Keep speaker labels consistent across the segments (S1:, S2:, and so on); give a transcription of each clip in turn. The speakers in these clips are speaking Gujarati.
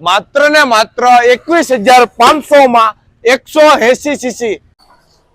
S1: માત્ર ને માત્ર એકવીસ હજાર પાંચસો માં એકસો એસી સીસી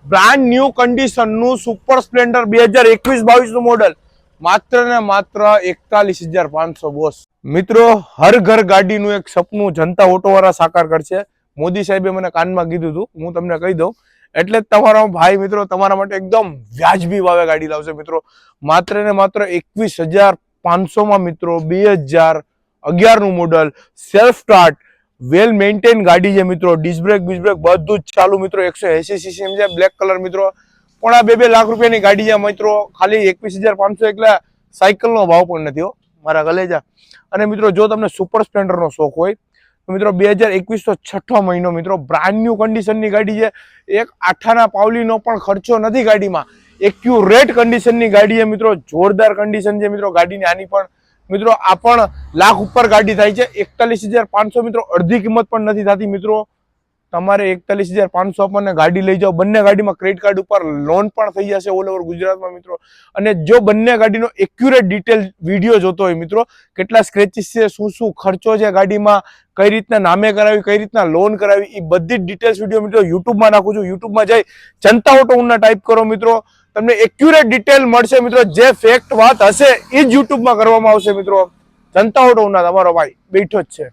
S1: બ્રાન્ડ ન્યુ કન્ડિશનનું સુપર સ્પ્લેન્ડર બે હજાર એકવીસ બાવીસનું મોડલ માત્ર ને માત્ર એકતાલીસ હજાર પાંચસો બોસ મિત્રો, હર ઘર ગાડીનું એક સપનું જનતા ઓટોવાળા સાકાર કરશે. મોદી સાહેબે મને કાનમાં કીધું હતું હું તમને કહી દઉં. એટલે તમારો ભાઈ, મિત્રો, તમારા માટે એકદમ વ્યાજબી ભાવે ગાડી લાવશે, મિત્રો. માત્ર ને માત્ર એકવીસ હજાર પાંચસોમાં, મિત્રો, બે હજાર અગિયારનું model self start well maintain ગાડી છે મિત્રો ડિસ્બ્રેક બ્રેક બધું જ ચાલુ મિત્રો, એકસો એસી સીસી છે બ્લેક કલર મિત્રો. પણ આ બે બે લાખ રૂપિયાની ગાડી છે મિત્રો, ખાલી એકવીસ હજાર પાંચસો એકલા સાયકલનો ભાવ પણ નથી હો, મારા ગલેજા અને મિત્રો, જો તમને સુપર સ્પ્લેન્ડરનો શોખ હોય, તો મિત્રો, બે હજાર એકવીસનો છઠ્ઠો મહિનો મિત્રો બ્રાન્ડ ન્યુ કન્ડિશનની ગાડી છે. એક આઠાના પાવલીનો પણ ખર્ચો નથી ગાડીમાં. એક્યુરેટ કન્ડિશનની ગાડી છે મિત્રો, જોરદાર કન્ડિશન છે મિત્રો, ગાડીની આની પણ મિત્રો, આ પણ લાખ ઉપર ગાડી થાય છે. એકતાલીસ હજાર પાંચસો મિત્રો, અડધી કિંમત પણ નથી થતી મિત્રો. તમારે એકતાલીસ હજાર પાંચસો આપણને ગાડી લઈ જાઓ. બંને ગાડીમાં ક્રેડિટ કાર્ડ ઉપર લોન પણ થઈ જશે ઓલ ઓવર ગુજરાતમાં મિત્રો. અને જો બંને ગાડીનો એક્યુરેટ ડિટેલ વીડિયો જોતો હોય મિત્રો, કેટલા સ્ક્રેચીસ છે, શું શું ખર્ચો છે ગાડીમાં, કઈ રીતના નામે કરાવી, કઈ રીતના લોન કરાવી, એ બધી જ ડિટેલ્સ વીડિયો મિત્રો યુટ્યુબમાં નાખું છું. યુટ્યુબમાં જઈ જનતા ઓટો ઉના ટાઈપ કરો મિત્રો. તમને એક્યુરેટ ડિટેલ મળશે મિત્રો. જે ફેક્ટ વાત હશે, એ જ યુટ્યુબમાં કરવામાં આવશે મિત્રો. જનતા ઓટો ઉના તમારો ભાઈ બેઠો જ છે.